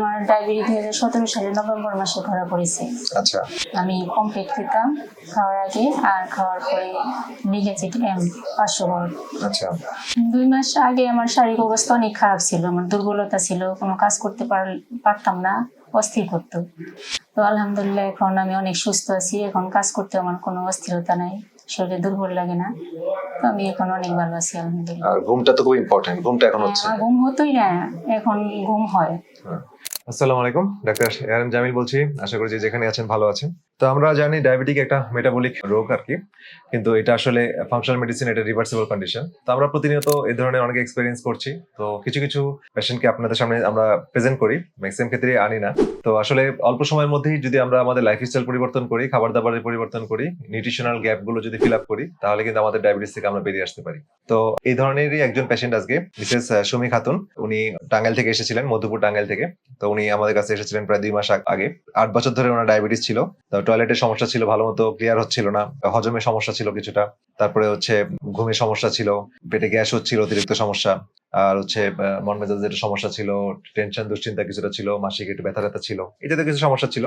আমার ডায়াবেটিস দুই হাজার সতেরো সালে নভেম্বর মাসে ধরা পড়েছে। আচ্ছা। আমি কমপ্লিট খেতাম খাওয়ার আগে আর খাওয়ার পরে লিগেছিট এম পাঁচশো আচ্ছা। দুই মাস আগে আমার শারীরিক অবস্থা অনেক খারাপ ছিল আমার দুর্বলতা ছিল কোনো কাজ করতে পার- পারতাম না অস্থির করতো। তো আলহামদুলিল্লাহ এখন আমি অনেক সুস্থ আছি এখন কাজ করতে আমার কোনো অস্থিরতা নাই শরীরে দুর্বল লাগে না তো আমি এখন অনেক ভালো আছি আলহামদুলিল্লাহ। আর ঘুমটা তো খুব ইম্পর্টেন্ট ঘুমটা এখন হচ্ছে। ঘুম হতোই না এখন ঘুম হয়। আসসালামু আলাইকুম ডাক্তার এআরএম জামিল বলছি। আশা করি যে যেখানে আছেন ভালো আছেন। তো আমরা জানি ডায়াবেটিক একটা মেটাবলিক রোগ আর কি কিন্তু এটা আসলে ফাংশনাল মেডিসিন এটা রিভার্সিবল কন্ডিশন তো আমরা প্রতিনিয়ত এই ধরনের অনেক এক্সপিরিয়েন্স করছি। তো কিছু কিছু পেশেন্টকে আপনাদের সামনে আমরা প্রেজেন্ট করি ম্যাক্সিমাম ক্ষেত্রে আনি না। তো আসলে অল্প সময়ের মধ্যেই যদি আমরা আমাদের লাইফস্টাইল পরিবর্তন করি খাবার দাবারের পরিবর্তন করি নিউট্রিশনাল গ্যাপগুলো যদি ফিল আপ করি, তাহলে কিন্তু আমাদের ডায়াবেটিস থেকে আমরা বেরিয়ে আসতে পারি। তো এই ধরনেরই একজন পেশেন্ট আজকে, মিসেস সুমি খাতুন। উনি টাঙ্গাইল থেকে এসেছিলেন, মধুপুর টাঙ্গাইল থেকে। তো উনি আমাদের কাছে এসেছিলেন প্রায় দুই মাস আগ- আগে আট বছর ধরে ওনার ডায়াবেটিস ছিল। তো টয়লেটের সমস্যা ছিল, ভালো মতো ক্লিয়ার হচ্ছিল না। হজমের সমস্যা ছিল কিছুটা। তারপরে হচ্ছে ঘুমের সমস্যা ছিল, পেটে গ্যাস হচ্ছিল, অতিরিক্ত সমস্যা। আর হচ্ছে মন মেজাজের সমস্যা ছিল টেনশন দুশ্চিন্তা কিছুটা ছিল মাসিক একটু ব্যথা ব্যথা ছিল এটাতে কিছু সমস্যা ছিল।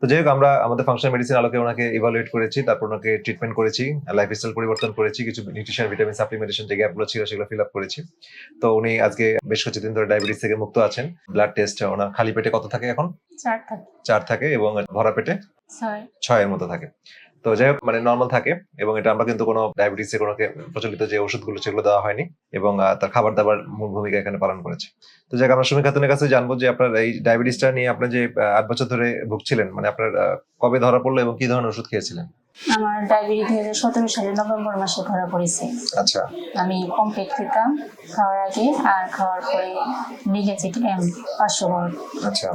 তো যাই হোক আমরা আমাদের ফাংশন মেডিসিন আলোকে ওনাকে ইভালুয়েট করেছি তারপর ওনাকে ট্রিটমেন্ট করেছি লাইফস্টাইল পরিবর্তন করেছি কিছু নিউট্রিশন ভিটামিন সাপ্লিমেন্টেশন যে গ্যাপগুলো ছিল সেগুলো ফিল আপ করেছি। তো উনি আজকে বেশ কিছুদিন ধরে ডায়াবেটিস থেকে মুক্ত আছেন। ব্লাড টেস্ট ওনার খালি পেটে কত থাকে এখন? চার থাকে। চার থাকে এবং ভরা পেটে ছয়। ছয়ের মতো থাকে। তো যাই হোক মানে নর্মাল থাকে এবং এটা আমরা কিন্তু কোনো ডায়াবেটিস কোনো প্রচলিত যে ওষুধগুলো সেগুলো দেওয়া হয়নি এবং তার খাবার দাবার মূল ভূমিকা এখানে পালন করেছে। তো যাই আমরা সুমি খাতুনের কাছে জানব যে আপনার এই ডায়াবেটিসটা নিয়ে আপনার যে আট বছর ধরে ভুগছিলেন মানে আপনার কবে ধরা পড়ল এবং কি ধরনের ওষুধ খেয়েছিলেন? আমার ডায়াবেটিস দুই হাজার সতেরো সালে নভেম্বর মাসে ধরা পড়েছে। আচ্ছা। আমি কমপ্লিট খেতাম খাওয়ার আগে আর খাওয়ার পরে লিগেছিট এম পাঁচশো আচ্ছা।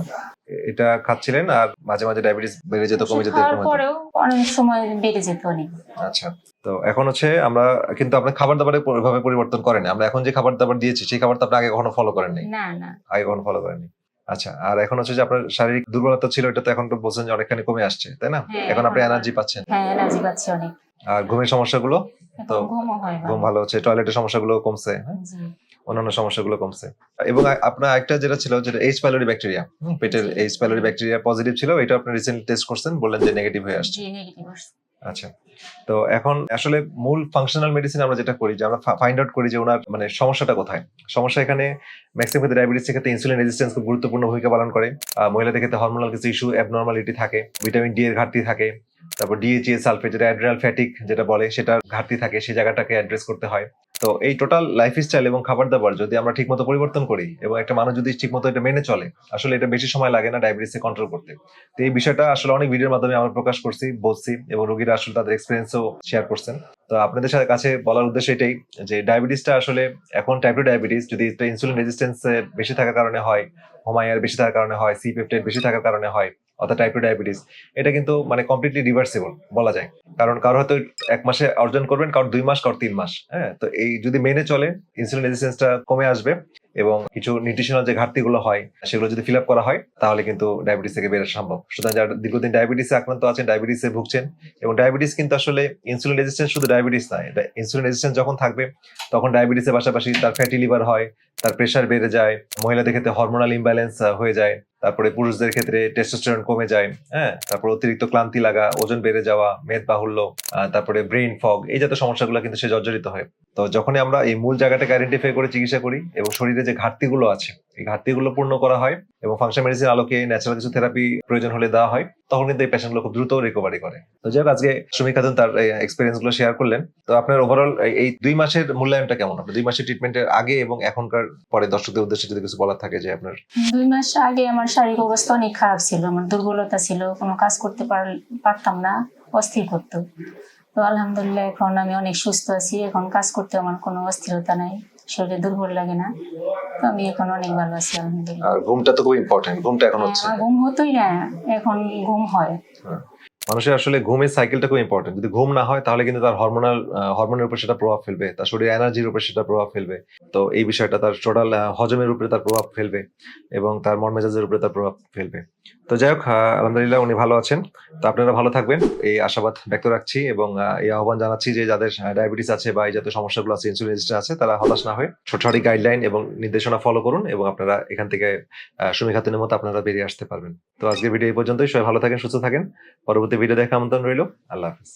এটা খাচ্ছিলেন আর মাঝে মাঝে ডায়াবেটিস বেড়ে যেত কমে যেত এরকম পরেও অনেক সময় বেড়ে যেত অনেক। আচ্ছা। তো এখন হচ্ছে আমরা কিন্তু আপনার খাবার দাবারে ওইভাবে পরিবর্তন করেন। আমরা এখন যে খাবার দাবার দিয়েছি সেই খাবার তো আপনি আগে কখনো ফলো করেন নাই না না। আগে কখনো ফলো করেননি? আচ্ছা আর এখন হচ্ছে যে আপনার শারীরিক দুর্বলতা ছিল এটা তো এখন তো বলছেন যে অনেকখানি কমে আসছে তাই না? হ্যাঁ, এখন আপনি এনার্জি পাচ্ছেন। হ্যাঁ এনার্জি পাচ্ছি অনেক। আর ঘুমের সমস্যাগুলো? তো হয় ঘুম ভালো হচ্ছে টয়লেটের সমস্যাগুলো কমছে হ্যাঁ? অন্যান্য সমস্যাগুলো কমছে। এবং আপনার একটা যেটা ছিল যেটা এইচ পাইলোরি ব্যাকটেরিয়া পেটের এইচ পাইলোরি ব্যাকটেরিয়া পজিটিভ ছিল এটা আপনি রিসেন্টলি টেস্ট করছেন বললেন যে নেগেটিভ হয়ে আসছে। আচ্ছা। তো এখন আসলে মূল ফাংশনাল মেডিসিন আমরা যেটা করি, যে আমরা ফাইন্ড আউট করি যে ওনার মানে সমস্যাটা কোথায়। সমস্যা এখানে ম্যাক্সিমাম ক্ষেত্রে ডায়াবেটিস ক্ষেত্রে ইনসুলিন রেজিস্ট্যান্স খুব গুরুত্বপূর্ণ ভূমিকা পালন করে। মহিলাদের ক্ষেত্রে হরমোনাল কিছু ইস্যু অ্যাবনর্মালিটি থাকে ভিটামিন ডি এর ঘাটতি থাকে। তারপর ডিএচএ সালফেট যেটা অ্যাড্রিনাল ফ্যাটিক যেটা বলে সেটা ঘাটতি থাকে, সেই জায়গাটাকে অ্যাড্রেস করতে হয়। তো এই টোটাল লাইফস্টাইল এবং খাবার দাবার যদি আমরা ঠিকমতো পরিবর্তন করি এবং একটা মানুষ যদি ঠিকমতো এটা মেনে চলে, আসলে এটা বেশি সময় লাগে না ডায়াবেটিসে কন্ট্রোল করতে। তো এই বিষয়টা আসলে অনেক ভিডিওর মাধ্যমে আমরা প্রকাশ করছি, বলছি এবং রোগীরা আসলে তাদের এক্সপিরিয়েন্সও শেয়ার করছেন। তো আপনাদের সাথে কাছে বলার উদ্দেশ্য এটাই যে ডায়াবেটিসটা আসলে এখন টাইপ টু ডায়াবেটিস যদি ইনসুলিন রেজিস্ট্যান্স বেশি থাকার কারণে হয় হোমায়ার বেশি থাকার কারণে হয় সি পেপটাইড বেশি থাকার কারণে হয় অর্থাৎ টাইপ টু ডায়াবেটিস এটা কিন্তু মানে কমপ্লিটলি রিভার্সিবল বলা যায়। কারণ কারও হয়তো এক মাসে অর্জন করবেন, কারণ দুই মাস কারও তিন মাস হ্যাঁ? তো এই যদি মেনে চলে ইনসুলিন রেজিস্ট্যান্সটা কমে আসবে এবং কিছু নিউট্রিশনাল যে ঘাটতিগুলো হয়, সেগুলো যদি ফিল আপ করা হয়, তাহলে কিন্তু ডায়াবেটিস থেকে বেরোনো সম্ভব। সুতরাং যারা দীর্ঘদিন ডায়াবেটিসে আক্রান্ত আছেন ডায়াবেটিসে ভুগছেন, এবং ডায়াবেটিস কিন্তু আসলে ইনসুলিন রেজিস্ট্যান্স শুধু ডায়াবেটিস নয় ইনসুলিন রেজিস্ট্যান্স যখন থাকবে, তখন ডায়াবেটিসের পাশাপাশি তার ফ্যাটি লিভার হয় তার প্রেশার বেড়ে যায়, মহিলাদের ক্ষেত্রে হরমোনাল ইমব্যালেন্স হয়ে যায়, তারপরে পুরুষদের ক্ষেত্রে টেস্টোস্টেরন কমে যায় হ্যাঁ তারপর অতিরিক্ত ক্লান্তি লাগা, ওজন বেড়ে যাওয়া, মেদ বাহুল্য তারপরে ব্রেইন ফগ এই জাতীয় সমস্যাগুলো কিন্তু সে জর্জরিত হয়। তো যখনই আমরা এই মূল জায়গাটাকে আইডেন্টিফাই করে চিকিৎসা করি এবং শরীরে যে ঘাটতিগুলো আছে, এই ঘাটতিগুলো পূর্ণ করা হয় এবং ফাংশন মেডিসিন আলোকে ন্যাচারাল কিছু থেরাপি প্রয়োজন হলে দেওয়া হয়, তখন কিন্তু এই পেশেন্টগুলো খুব দ্রুত রিকভারি করে। তো যাই হোক, আজকে সুমি খাতুন তার এক্সপিরিয়েন্সগুলো শেয়ার করলেন। তো আপনার ওভারঅল এই দুই মাসের মূল্যায়নটা কেমন? আপনার দুই মাসের ট্রিটমেন্টের আগে এবং এখনকার পরে দর্শকদের উদ্দেশ্যে যদি কিছু বলার থাকে যে আপনার দুই মাস আগে আমার শারীরিক অবস্থা অনেক খারাপ ছিল আমার দুর্বলতা ছিল কোনো কাজ করতে পারতাম না অস্থির করতো। তো আলহামদুলিল্লাহ এখন আমি অনেক সুস্থ আছি এখন কাজ করতে আমার কোনো অস্থিরতা নাই শরীরে দুর্বল লাগে না তো আমি এখন অনেক ভালো আছি আলহামদুলিল্লাহ। আর ঘুমটা তো খুব ইম্পর্টেন্ট ঘুমটা এখন হ্যাঁ, হচ্ছে। ঘুম হতোই না এখন ঘুম হয়। হ্যাঁ। মানুষের আসলে ঘুমের সাইকেলটা খুব ইম্পর্টেন্ট যদি ঘুম না হয়, তাহলে কিন্তু তার হরমোনাল হরমোনের উপর সেটা প্রভাব ফেলবে, তার শরীর এনার্জির উপর সেটা প্রভাব ফেলবে। তো এই বিষয়টা তার টোটাল হজমের উপরে তার প্রভাব ফেলবে এবং তার মন মেজাজের উপরে তার প্রভাব ফেলবে। তো যাই হোক আলহামদুলিল্লাহ উনি ভালো আছেন। তো আপনারা ভালো থাকবেন। এই আশাবাদ ব্যক্ত রাখছি এবং এই আহ্বান জানাচ্ছি যে যাদের ডায়াবেটিস আছে বা এই জাতীয় সমস্যাগুলো আছে ইনসুলিন আছে তারা হতাশ না হয়ে ছোট গাইডলাইন এবং নির্দেশনা ফলো করুন এবং আপনারা এখান থেকে আহ, সুমি খাতুনের মতো আপনারা বেরিয়ে আসতে পারবেন। তো আজকের ভিডিও এই পর্যন্তই। সবাই ভালো থাকেন সুস্থ থাকেন। পরবর্তী ভিডিও দেখা আমন্ত্রণ রইল। আল্লাহ হাফিজ।